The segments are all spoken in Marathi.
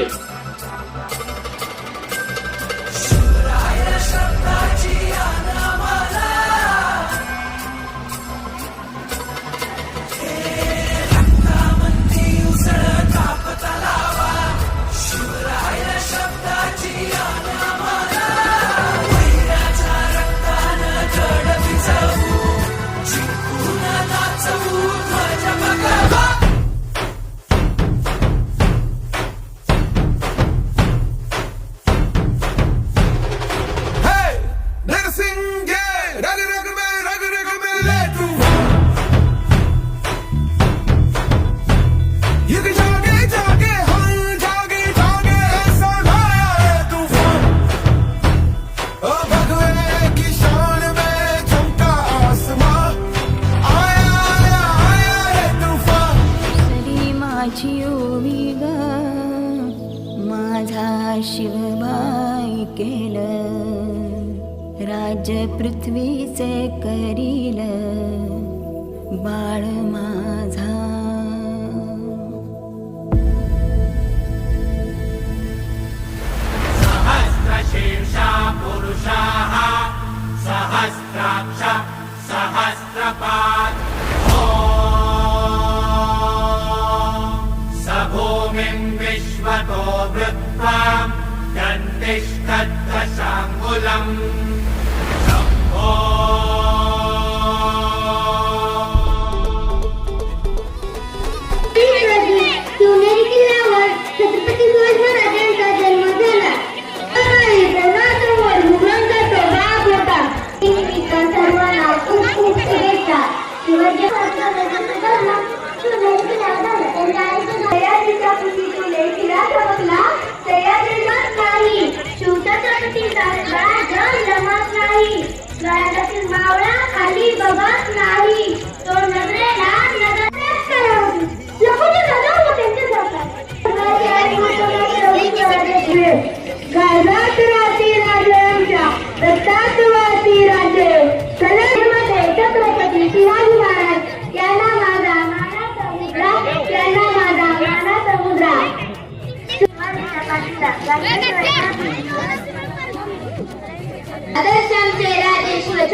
it. पृथ्वीचे करील बाळ माझा. सहस्रशीर्षा पुरुषाः सहस्राक्ष सहस्रपात्। स भूमिं विश्वतो मृत्वा दन्दिष्टत्वशाङ्कुलम् राजातील मावळा खाली बघत नाही. तो नजरेला नजरेच करावी. लपून जातो व त्यांचे जातात गाजात राहती राजांच्या रक्तात वाहती राजे कलेमध्ये छत्रपती शिवाजी महाराज यांना माझा माना समुद्रा यांना माझा माना समुद्रा. आदर्शांचे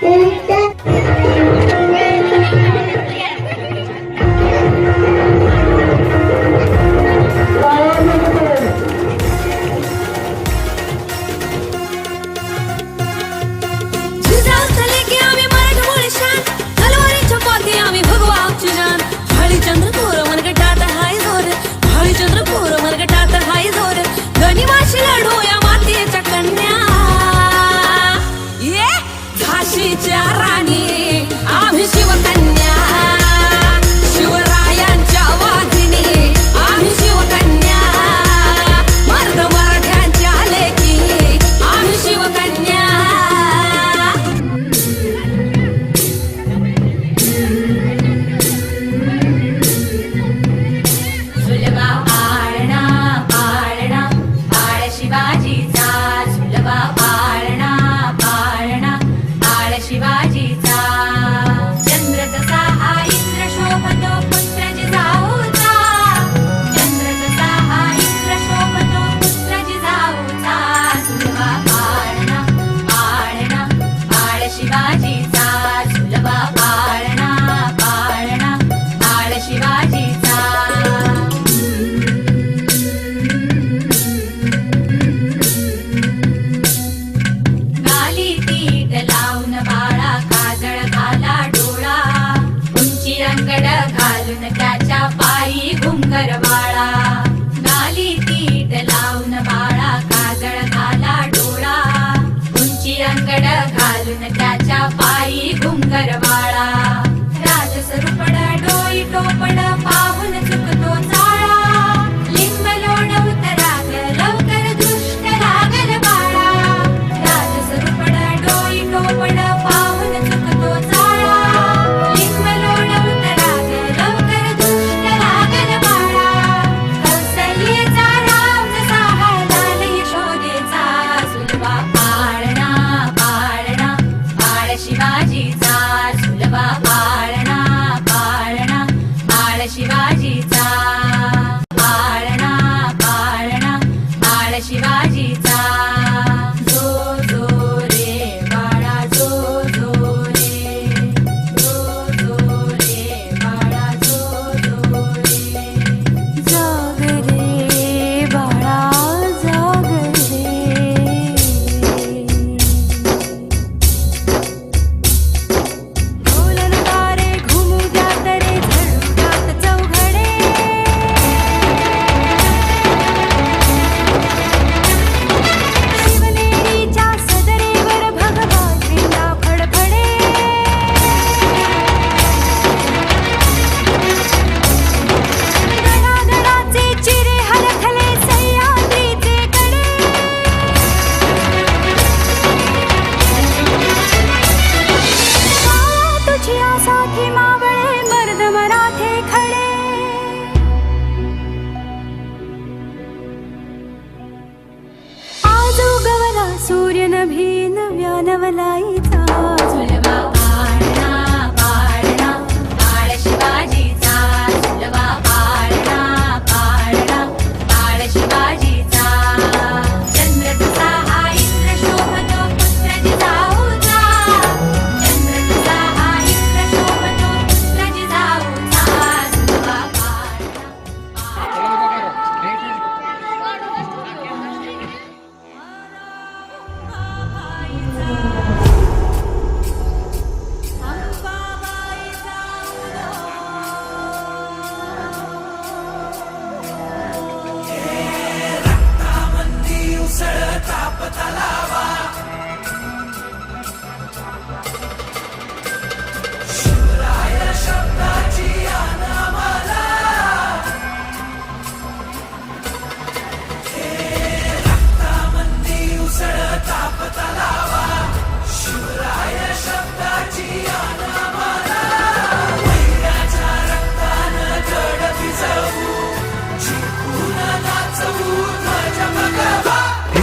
Thank you.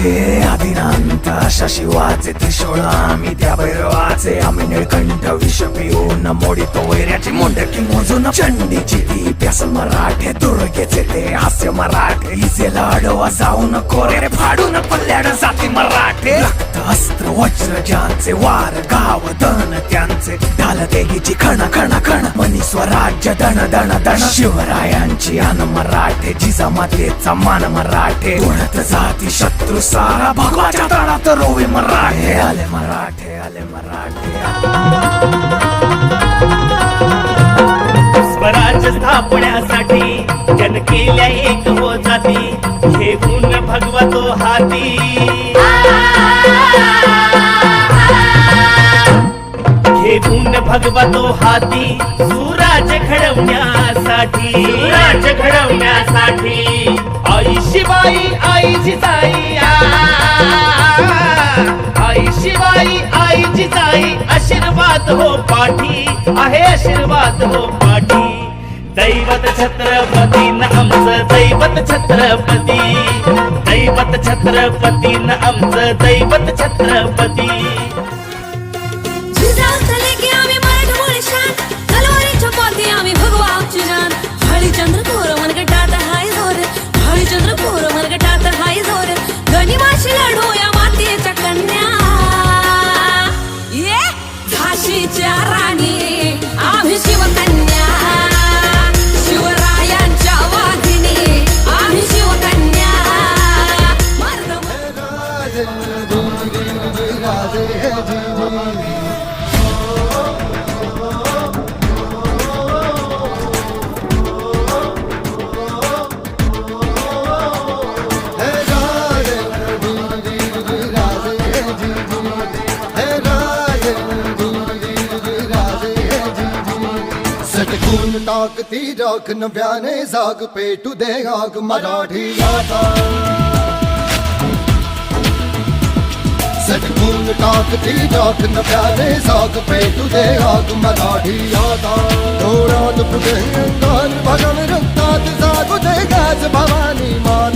हे आदिनांत अशा शिवाचे त्रिशूळ आम्ही त्या भैरवाचे. आम्ही निळकंठ विष पिऊन मोडितो वैऱ्याची. मुंडकी मोजून चंडीची ती प्यास मराठे दुर्गेचे ते हास्य मराठे. इजेला अडवा जाऊन कोरे फाडून पल्ल्याड जाती मराठे. रक्त अस्त्र वज्र ज्यांचे वार गाव दन त्यांचे. ढाल देगीची खण खण खण मनी स्वराज्य दण दण दण शिवरायांची अन मराठे जिजामातेचा मान मराठे. उडत जाती शत्रू सारा भगवाच्या तळात रोवे मराठे. आले मराठे आले मराठे. स्वराज्य स्थापण्यासाठी जन केल्या एक हो जाती. घेऊन भगवतो हाती. घेऊन भगवतो हाती सुराज घडवण्यासाठी. सुराज घडवण्यासाठी. आई शिवाई आई जिजाई आ. आई शिवाई आई जिजाई आशीर्वाद हो पाठी. आहे आशीर्वाद हो पाठी. दैवत छत्रपती न आमचं दैवत छत्रपती. दैवत छत्रपती न आमचं दैवत छत्रपती. सटकून टाकती राख नव्याने जाग पेटू दे आग मराठी आता सटकून टाकती राख नव्याने जाग पेटू दे आग मराठी आता डोळ्यात फुटे अंगात भगन रक्तात जागू दे गाज भवानी माता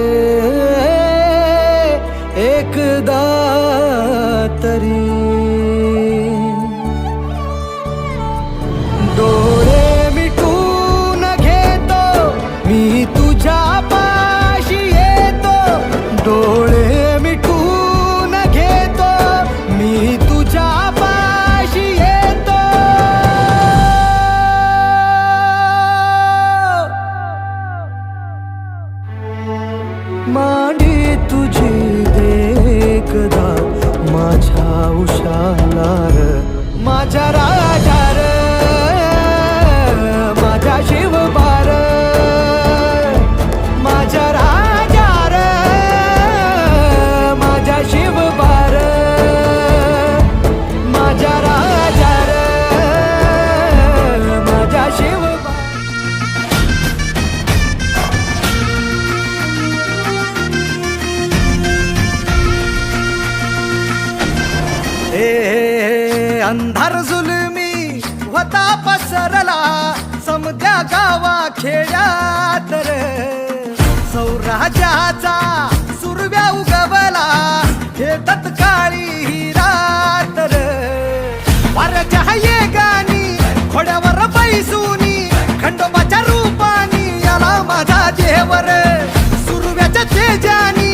अंधार जुलमी होता पसरला समद्या गावा खेड्यात सौराज्याचा सुरव्या उगवला हे तत्काळी ही रात वाऱ्याच्या ये गाणी खोड्यावर पैसुनी खंडोबाच्या रूपानी याला माझा देवर सुरव्याच्या तेजानी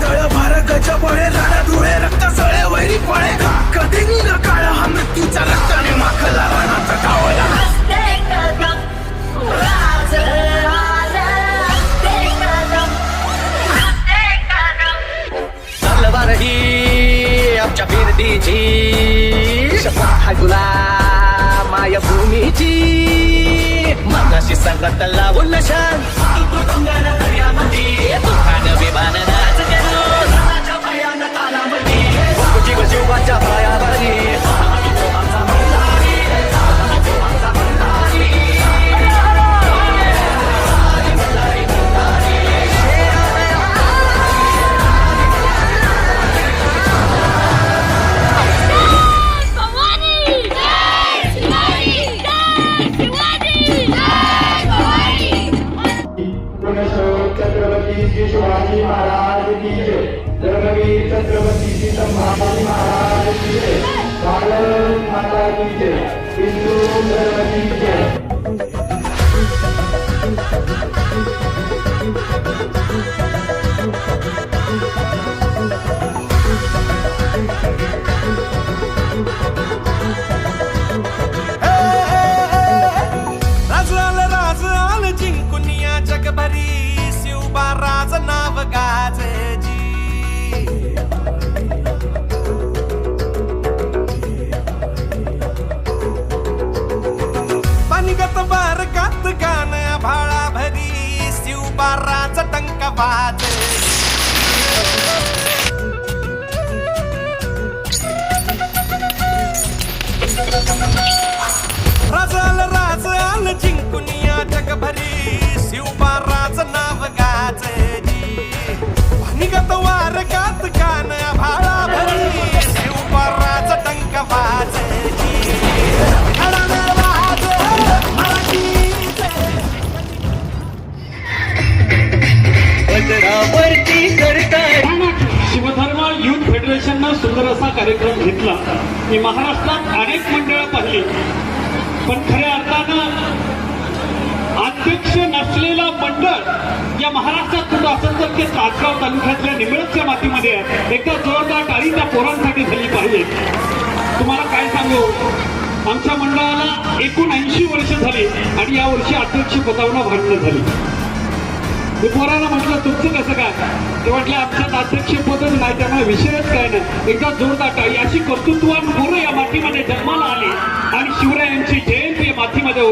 ज्याचे दळ मार गज राडा धुळे रक्त सळे वैरी पळे कधी निघ काळ हा मृत्यूचा रक्ताने माखला राणाचा कावला तलवार ही आमच्या फिरतीची शपथ तुला मायभूमीची. मनाशी संगत लावून शांत तुफान विमान नाच जीवाच्या पायावरी levar पदरावरती करताय. शिवधर्म युथ फेडरेशननं सुंदर असा कार्यक्रम घेतला. मी महाराष्ट्रात अनेक मंडळं पाहिली. पण खऱ्या अर्थानं अध्यक्ष नसलेला मंडळ या महाराष्ट्रात कुठं असेल तर ते तासगाव तालुक्यातल्या निमिळच्या मातीमध्ये आहे. एकदा जोरदार टाळी त्या पोरांसाठी झाली पाहिजे. तुम्हाला काय सांगू? आमच्या मंडळाला एकूण ऐंशी वर्ष झाली आणि या वर्षी अध्यक्ष पदावर भांडणं झाली. मी पोराला म्हटलं तुमचं कसं काय? ते म्हटलं आमच्यात अध्यक्ष पदच नाही त्यामुळे विषयच काय नाही. एकदा जोरदार टाळी. अशी कर्तृत्वान पोरं या मातीमध्ये जन्माला आली आणि शिवरायांची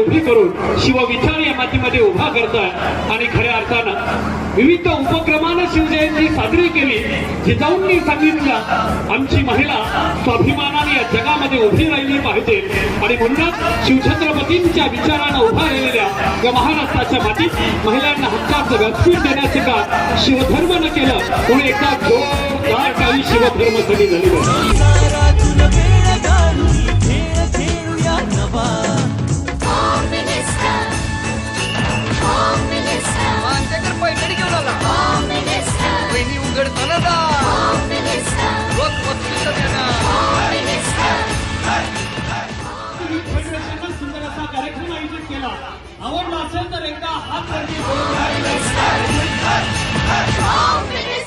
उभी करून शिवविचार या मातीमध्ये उभा करताय. आणि खऱ्या अर्थानं विविध उपक्रमानं शिवजयंती साजरी केली जिजाऊंनी सांगितलं आमची महिला स्वाभिमानाने या जगामध्ये उभी राहिली पाहिजे. आणि म्हणूनच शिवछत्रपतींच्या विचारानं उभा राहिलेल्या या महाराष्ट्राच्या मातीत महिलांना हक्काचं व्यासपीठ देण्याचे काम शिवधर्मनं केलं. म्हणून एकदा जोरदार काही शिवधर्मासाठी झाली. पाहिजे. in der Hand. Auf in